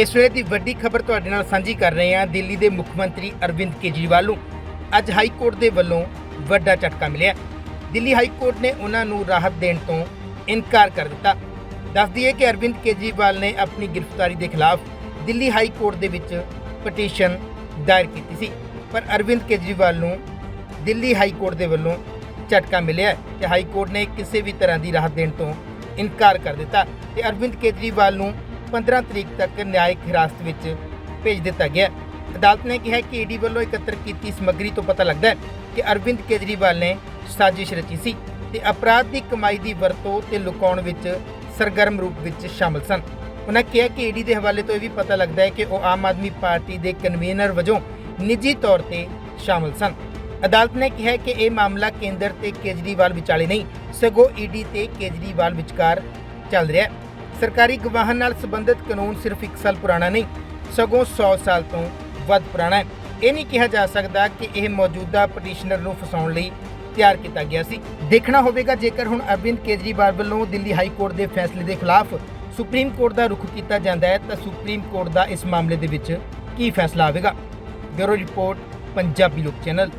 ਇਸ ਵੇਲੇ ਦੀ ਵੱਡੀ ਖਬਰ ਤੁਹਾਡੇ ਨਾਲ ਸਾਂਝੀ ਕਰ ਰਹੇ ਹਾਂ ਦਿੱਲੀ ਦੇ ਮੁੱਖ ਮੰਤਰੀ ਅਰਵਿੰਦ ਕੇਜਰੀਵਾਲ ਨੂੰ। ਅੱਜ ਹਾਈ ਕੋਰਟ ਦੇ ਵੱਲੋਂ ਵੱਡਾ ਝਟਕਾ ਮਿਲਿਆ। ਦਿੱਲੀ ਹਾਈ ਕੋਰਟ ਨੇ ਉਹਨਾਂ ਨੂੰ ਰਾਹਤ ਦੇਣ ਤੋਂ ਇਨਕਾਰ ਕਰ ਦਿੱਤਾ। ਦੱਸ ਦਈਏ ਕਿ ਅਰਵਿੰਦ ਕੇਜਰੀਵਾਲ ਨੇ ਆਪਣੀ ਗ੍ਰਿਫਤਾਰੀ ਦੇ ਖਿਲਾਫ ਦਿੱਲੀ ਹਾਈ ਕੋਰਟ ਦੇ ਵਿੱਚ ਪਟੀਸ਼ਨ ਦਾਇਰ ਕੀਤੀ ਸੀ। ਪਰ ਅਰਵਿੰਦ ਕੇਜਰੀਵਾਲ ਨੂੰ ਦਿੱਲੀ ਹਾਈ ਕੋਰਟ ਦੇ ਵੱਲੋਂ ਝਟਕਾ ਮਿਲਿਆ ਹੈ ਹਾਈ ਕੋਰਟ ਨੇ ਕਿਸੇ ਵੀ ਤਰ੍ਹਾਂ ਦੀ ਰਾਹਤ ਦੇਣ ਤੋਂ ਇਨਕਾਰ ਕਰ ਦਿੱਤਾ ਤੇ ਅਰਵਿੰਦ ਕੇਜਰੀਵਾਲ ਨੂੰ 15 ਤਰੀਕ ਤੱਕ ਨਿਆਇਕ ਹਿਰਾਸਤ ਵਿੱਚ ਭੇਜ ਦਿੱਤਾ ਗਿਆ ਅਦਾਲਤ ਨੇ ਕਿਹਾ ਕਿ ਈਡੀ ਵੱਲੋਂ ਇਕੱਤਰ ਕੀਤੀ ਸਮੱਗਰੀ ਤੋਂ ਪਤਾ ਲੱਗਦਾ ਹੈ ਕਿ ਅਰਵਿੰਦ ਕੇਜਰੀਵਾਲ ਨੇ ਸਾਜ਼ਿਸ਼ ਰਚੀ ਸੀ ਤੇ ਅਪਰਾਧ ਦੀ ਕਮਾਈ ਦੀ ਵਰਤੋਂ ਤੇ ਲੁਕਾਉਣ ਵਿੱਚ ਸਰਗਰਮ ਰੂਪ ਵਿੱਚ ਸ਼ਾਮਲ ਸਨ। ਉਹਨਾਂ ਕਿਹਾ ਕਿ ਈਡੀ ਦੇ ਹਵਾਲੇ ਤੋਂ ਇਹ ਵੀ ਪਤਾ ਲੱਗਦਾ ਹੈ ਕਿ ਉਹ ਆਮ ਆਦਮੀ ਪਾਰਟੀ ਦੇ ਕਨਵੀਨਰ ਵਜੋਂ ਨਿੱਜੀ ਤੌਰ ਤੇ ਸ਼ਾਮਲ ਸਨ। ਅਦਾਲਤ ਨੇ ਕਿਹਾ ਕਿ ਇਹ ਮਾਮਲਾ ਕੇਂਦਰ ਤੇ ਕੇਜਰੀਵਾਲ ਵਿਚਾਲੇ ਨਹੀਂ, ਸਗੋਂ ਈਡੀ ਤੇ ਕੇਜਰੀਵਾਲ ਵਿਚਕਾਰ ਚੱਲ ਰਿਹਾ ਹੈ। ਸਰਕਾਰੀ ਗਵਾਹਾਂ ਨਾਲ ਸੰਬੰਧਿਤ ਕਾਨੂੰਨ ਸਿਰਫ 1 ਸਾਲ ਪੁਰਾਣਾ ਨਹੀਂ, ਸਗੋਂ 100 ਸਾਲ ਤੋਂ ਵੱਧ ਪੁਰਾਣਾ ਹੈ। ਇਹ ਨਹੀਂ ਕਿਹਾ ਜਾ ਸਕਦਾ ਕਿ ਇਹ ਮੌਜੂਦਾ ਪਟੀਸ਼ਨਰ ਨੂੰ ਫਸਾਉਣ ਲਈ ਤਿਆਰ ਕੀਤਾ ਗਿਆ ਸੀ। ਦੇਖਣਾ ਹੋਵੇਗਾ, ਜੇਕਰ ਹੁਣ ਅਰਵਿੰਦ ਕੇਜਰੀਵਾਲ ਵੱਲੋਂ ਦਿੱਲੀ ਹਾਈ ਕੋਰਟ ਦੇ ਫੈਸਲੇ ਦੇ ਖਿਲਾਫ ਸੁਪਰੀਮ ਕੋਰਟ ਦਾ ਰੁਖ ਕੀਤਾ ਜਾਂਦਾ ਹੈ, ਤਾਂ ਸੁਪਰੀਮ ਕੋਰਟ ਦਾ ਇਸ ਮਾਮਲੇ ਦੇ ਵਿੱਚ ਕੀ ਫੈਸਲਾ ਆਵੇਗਾ? ਬਿਊਰੋ ਰਿਪੋਰਟ, ਪੰਜਾਬੀ ਲੋਕ ਚੈਨਲ।